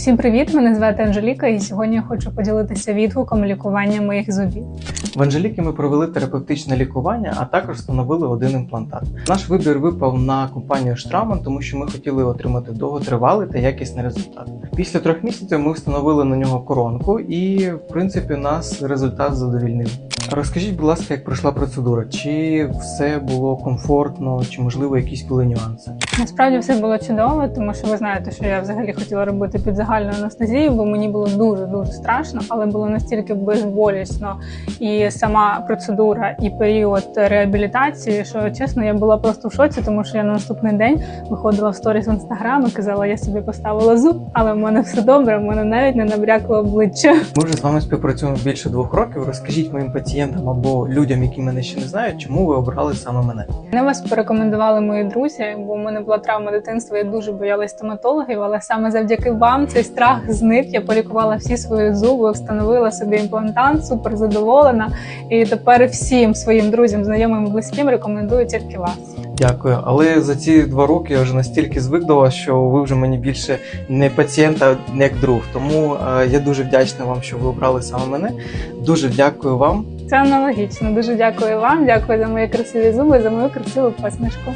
Всім привіт! Мене звати Анжеліка, і сьогодні я хочу поділитися відгуком лікування моїх зубів. В Анжеліки ми провели терапевтичне лікування, а також встановили один імплантат. Наш вибір випав на компанію Штраман, тому що ми хотіли отримати довготривалий та якісний результат. Після трьох місяців ми встановили на нього коронку, і в принципі нас результат задовільнив. Розкажіть, будь ласка, як пройшла процедура? Чи все було комфортно, чи можливо якісь були нюанси? Насправді все було чудово, тому що ви знаєте, що я взагалі хотіла робити під загальну анестезію, бо мені було дуже дуже страшно, але було настільки безболісно і сама процедура, і період реабілітації, що чесно, я була просто в шоці, тому що я на наступний день виходила в сторіс в інстаграм і казала, я собі поставила зуб, але в мене все добре, в мене навіть не набрякло обличчя. Ми вже з вами співпрацюємо більше двох років. Розкажіть моїм пацієнтам або людям, які мене ще не знають, чому ви обрали саме мене. Мене вас порекомендували мої друзі, бо в мене була травма дитинства. Я дуже боялась стоматологів, але саме завдяки вам цей страх зник. Я полікувала всі свої зуби, встановила собі імплантант, супер задоволена. І тепер всім своїм друзям, знайомим близьким рекомендую тільки вас. Дякую, але за ці два роки я вже настільки звик до вас, що ви вже мені більше не пацієнт, а як друг. Тому е, я дуже вдячний вам, що ви обрали саме мене. Дуже дякую вам. Це аналогічно. Дуже дякую вам. Дякую за мої красиві зуби, за мою красиву посмішку.